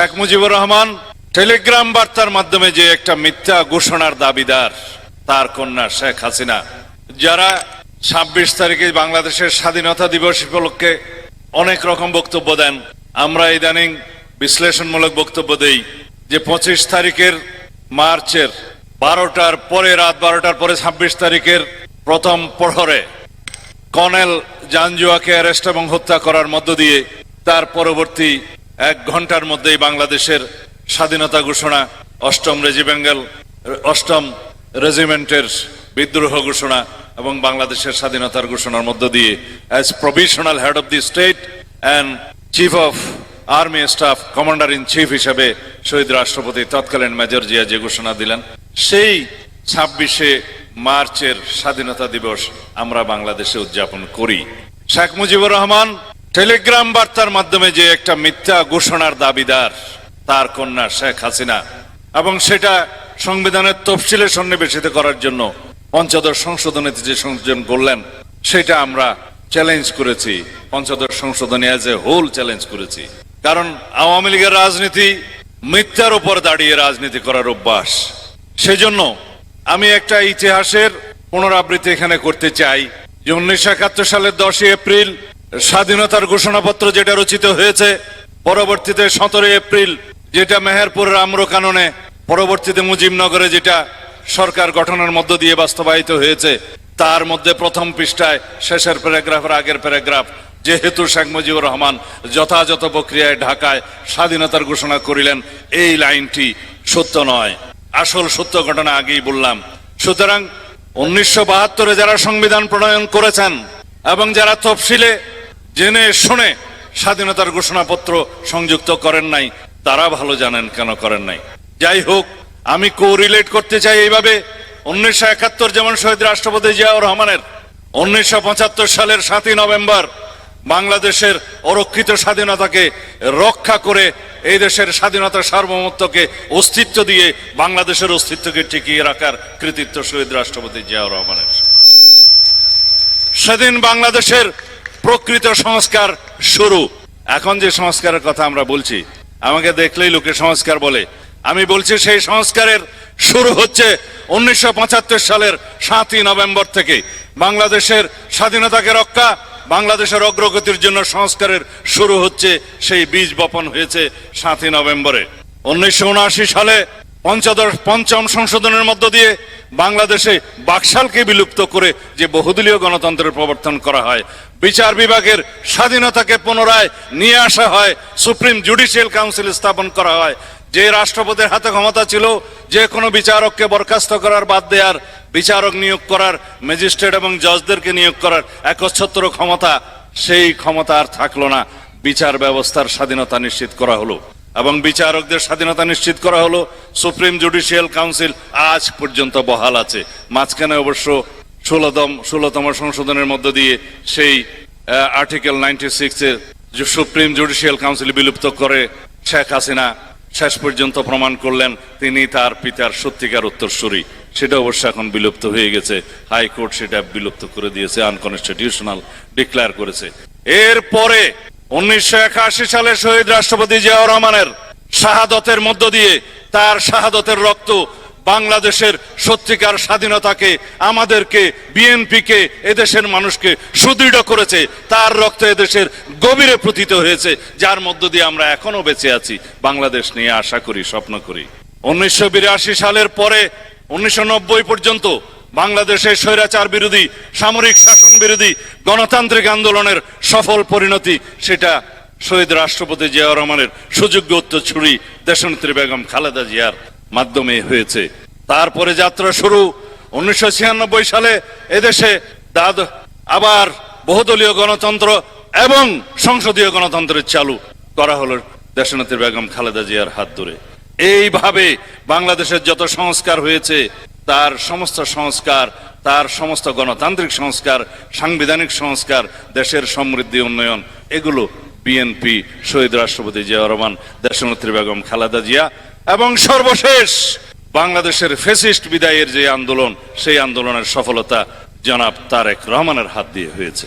Sheikh Mujibur Rahman, Telegram বার্তার মাধ্যমে যে একটা মিথ্যা ঘোষণার দাবিদার, তার কন্যা শেখ হাসিনা। যারা ছাব্বিশ তারিখে বাংলাদেশের স্বাধীনতা দিবস উপলক্ষে অনেক রকম বক্তব্য দেন, আমরা ইদানিং বিশ্লেষণমূলক বক্তব্য দেই যে পঁচিশ তারিখের মার্চের বারোটার পরে, রাত বারোটার পরে, ছাব্বিশ তারিখের প্রথম প্রহরে কর্নেল জানজুয়াকে অ্যারেস্ট এবং হত্যা করার মধ্য দিয়ে তার পরবর্তী এক ঘণ্টার মধ্যেই বাংলাদেশের স্বাধীনতা ঘোষণা, অষ্টম রেজিবেঙ্গল অষ্টম রেজিমেন্টের বিদ্রোহ ঘোষণা এবং বাংলাদেশের স্বাধীনতার ঘোষণার মধ্য দিয়ে as provisional head of the state and chief of army staff commander in chief হিসেবে শহীদ রাষ্ট্রপতি তৎকালীন মেজর জিয়া যে ঘোষণা দিলেন, সেই ছাব্বিশে মার্চের স্বাধীনতা দিবস আমরা বাংলাদেশে উদযাপন করি। শেখ মুজিবুর রহমান টেলিগ্রাম বার্তার মাধ্যমে যে একটা মিথ্যা ঘোষণার দাবিদার, তার কন্যা শেখ হাসিনা, এবং সেটা সংবিধানের তফসিলে সন্নিবেশিত করার জন্য পঞ্চদশ সংশোধনীতে যে সংযোজন করলেন, সেটা আমরা চ্যালেঞ্জ করেছি। পঞ্চদশ সংশোধনী অ্যাজ এ হোল চ্যালেঞ্জ করেছি। কারণ আওয়ামী লীগের রাজনীতি মিথ্যার উপর দাঁড়িয়ে রাজনীতি করার অভ্যাস। সেজন্য আমি একটা ইতিহাসের পুনরাবৃত্তি এখানে করতে চাই। যে উনিশশো একাত্তর সালের দশই এপ্রিল স্বাধীনতার ঘোষণাপত্র যেটা রচিত হয়েছে, পরবর্তীতে সতেরোই এপ্রিল যেটা মেহেরপুরের আম্র কাননে, পরবর্তীতে মুজিবনগরে যেটা সরকার গঠনের মধ্য দিয়ে বাস্তবায়িত হয়েছে, তার মধ্যে প্রথম পৃষ্ঠায় শেষের প্যারাগ্রাফের আগের প্যারাগ্রাফ যেহেতু শেখ মুজিবুর রহমান যথাযথ প্রক্রিয়ায় ঢাকায় স্বাধীনতার ঘোষণা করিলেন, এই লাইনটি সত্য নয়। আসল সত্য ঘটনা আগেই বললাম। সুতরাং উনিশশো বাহাত্তরে যারা সংবিধান প্রণয়ন করেছেন এবং যারা তফসিলে জেনে, শুনে স্বাধীনতার ঘোষণাপত্র সংযুক্ত করেন নাই। তারা ভালো জানেন কেন করেন নাই। যাই হোক, আমি কোরিলেট করতে চাই এইভাবে। উনিশশো একাত্তর যেমন শহীদ রাষ্ট্রপতি জিয়াউর রহমানের, উনিশশো পঁচাত্তর সালের সাতই নভেম্বর বাংলাদেশের অরক্ষিত স্বাধীনতাকে রক্ষা করে এই দেশের স্বাধীনতা সার্বভৌমত্বকে অস্তিত্ব দিয়ে বাংলাদেশের অস্তিত্বকে টিকিয়ে রাখার কৃতিত্ব শহীদ রাষ্ট্রপতি জিয়াউর রহমানের। সেদিন বাংলাদেশের প্রকৃত সংস্কার শুরু। এখন যে সংস্কারের কথা আমরা বলছি, আমাকে দেখলেই লোকে সংস্কার বলে। আমি বলছি সেই সংস্কারের শুরু হচ্ছে উনিশশো পঁচাত্তর সালের সাতই নভেম্বর থেকে। বাংলাদেশের স্বাধীনতাকে রক্ষা, বাংলাদেশের অগ্রগতির জন্য সংস্কারের শুরু হচ্ছে সেই বীজ বপন হয়েছে সাতই নভেম্বরে। উনিশশো উনআশি সালে পঞ্চদশ পঞ্চম সংশোধনের মধ্য দিয়ে বাংলাদেশে বাকশালকে বিলুপ্ত করে যে বহুদলীয় গণতন্ত্রের প্রবর্তন করা হয়। বিচার বিভাগের স্বাধীনতাকে পুনরায় নিয়ে আসা হয়, সুপ্রিম জুডিশিয়াল কাউন্সিল স্থাপন করা হয়। যে রাষ্ট্রপতির হাতে ক্ষমতা ছিল, যে কোনো বিচারককে বরখাস্ত করার বাদ দেওয়ার বিচারক নিয়োগ করার, ম্যাজিস্ট্রেট এবং জজদেরকে নিয়োগ করার একচ্ছত্র ক্ষমতা, সেই ক্ষমতা আর থাকল না। বিচার ব্যবস্থার স্বাধীনতা নিশ্চিত করা হলো। এবং বিচারকদের স্বাধীনতা নিশ্চিত করা হলো। সুপ্রিম জুডিশিয়াল কাউন্সিল আজ পর্যন্ত বহাল আছে। মাঝখানে অবশ্য ষোলতম ষোলতম সংশোধনের মধ্য দিয়ে সেই আর্টিকেল নাইনটি সিক্সের সুপ্রিম জুডিশিয়াল কাউন্সিল বিলুপ্ত করে শেখ হাসিনা শেষ পর্যন্ত প্রমাণ করলেন, তিনি তার পিতার সত্যিকার উত্তরসূরি। সেটা অবশ্য এখন বিলুপ্ত হয়ে গেছে। হাইকোর্ট সেটা বিলুপ্ত করে দিয়েছে, আনকনস্টিটিউশনাল ডিক্লেয়ার করেছে। এরপরে উনিশশো একাশি সালে শহীদ রাষ্ট্রপতি জিয়াউর রহমানের শাহাদতের মধ্য দিয়ে তার শাহাদতের রক্ত বাংলাদেশের সত্যিকার স্বাধীনতাকে, আমাদেরকে, বিএনপিকে, এদেশের মানুষকে সুদৃঢ় করেছে। তার রক্ত এদেশের গভীরে প্রতীত হয়েছে, যার মধ্য দিয়ে আমরা এখনও বেঁচে আছি। বাংলাদেশ নিয়ে আশা করি, স্বপ্ন করি। উনিশশো বিরাশি সালের পরে, উনিশশো নব্বই পর্যন্ত বাংলাদেশের স্বৈরাচার বিরোধী, সামরিক শাসন বিরোধী, গণতান্ত্রিক আন্দোলনের সফল পরিণতি, সেটা শহীদ রাষ্ট্রপতি জিয়া রহমানের সুযোগ্য উত্তরছুরি দেশনেত্রী বেগম খালেদা জিয়ার মাধ্যমে হয়েছে। তারপরে যাত্রা শুরু উনিশশো ছিয়ানব্বই সালে এদেশে দাদ আবার বহুদলীয় গণতন্ত্র এবং সংসদীয় গণতন্ত্রের চালু করা হলো দেশনেত্রী বেগম খালেদা জিয়ার হাত ধরে। এইভাবে বাংলাদেশের যত সংস্কার হয়েছে তার সমস্ত সংস্কার, তার সমস্ত গণতান্ত্রিক সংস্কার, সাংবিধানিক সংস্কার, দেশের সমৃদ্ধি, উন্নয়ন, এগুলো বিএনপি শহীদ রাষ্ট্রপতি জিয়া রহমান, দেশনেত্রী বেগম খালেদা জিয়া এবং সর্বশেষ বাংলাদেশের ফেসিস্ট বিদায়ের যে আন্দোলন, সেই আন্দোলনের সফলতা জনাব তারেক রহমানের হাত দিয়ে হয়েছে।